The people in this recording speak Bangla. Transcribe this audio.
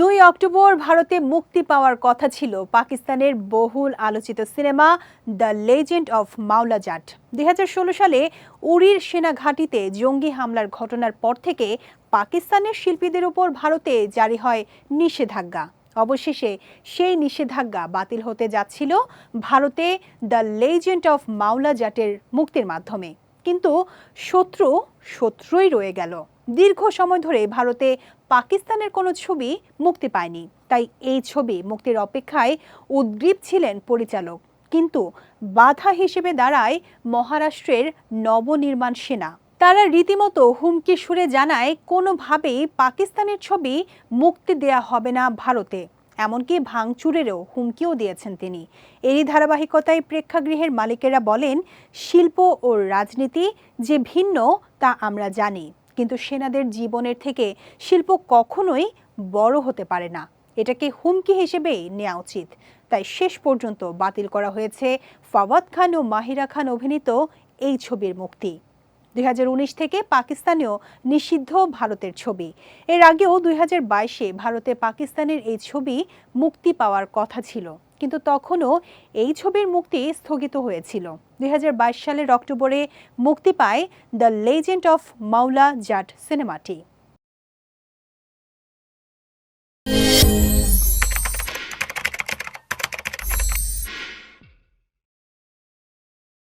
দুই অক্টোবর ভারতে মুক্তি পাওয়ার কথা ছিল পাকিস্তানের বহুল আলোচিত সিনেমা দ্য লেজেন্ড অফ মাওলা জাট। দুই হাজার ষোলো সালে উড়ির সেনা ঘাঁটিতে জঙ্গি হামলার ঘটনার পর থেকে পাকিস্তানের শিল্পীদের উপর ভারতে জারি হয় নিষেধাজ্ঞা। অবশেষে সেই নিষেধাজ্ঞা বাতিল হতে যাচ্ছিল ভারতে দ্য লেজেন্ড অফ মাওলা জাটের মুক্তির মাধ্যমে। কিন্তু শত্রু শত্রুই রয়ে গেল। দীর্ঘ সময় ধরে ভারতে পাকিস্তানের কোনো ছবি মুক্তি পায়নি। তাই এই ছবি মুক্তির অপেক্ষায় উদ্গ্রীব ছিলেন পরিচালক। কিন্তু বাধা হিসেবে দাঁড়ায় মহারাষ্ট্রের নবনির্মাণ সেনা। তারা রীতিমতো হুমকি সুরে জানায়, কোনোভাবেই পাকিস্তানের ছবি মুক্তি দেয়া হবে না ভারতে। এমনকি ভাঙচুরেরও হুমকিও দিয়েছেন তিনি। এরই ধারাবাহিকতায় প্রেক্ষাগৃহের মালিকেরা বলেন, শিল্প ও রাজনীতি যে ভিন্ন, তা আমরা জানি, কিন্তু সেনাদের জীবনের থেকে শিল্প কখনোই বড় হতে পারে না। এটাকে হুমকি হিসেবেই নেওয়া উচিত। তাই শেষ পর্যন্ত বাতিল করা হয়েছে। ফাওয়াদ খান ও মাহিরা খান অভিনীত এই ছবির মুক্তি। দুই হাজার উনিশ থেকে পাকিস্তানেও নিষিদ্ধ ভারতের ছবি। এর আগেও দুই বাইশে ভারতে পাকিস্তানের এই ছবি মুক্তি পাওয়ার কথা ছিল। কিন্তু তখনও এই ছবির মুক্তি স্থগিত হয়েছিল। দুই হাজার বাইশ সালের অক্টোবরে মুক্তি পায় দ্য লেজেন্ড অফ মাওলা জাট সিনেমাটি।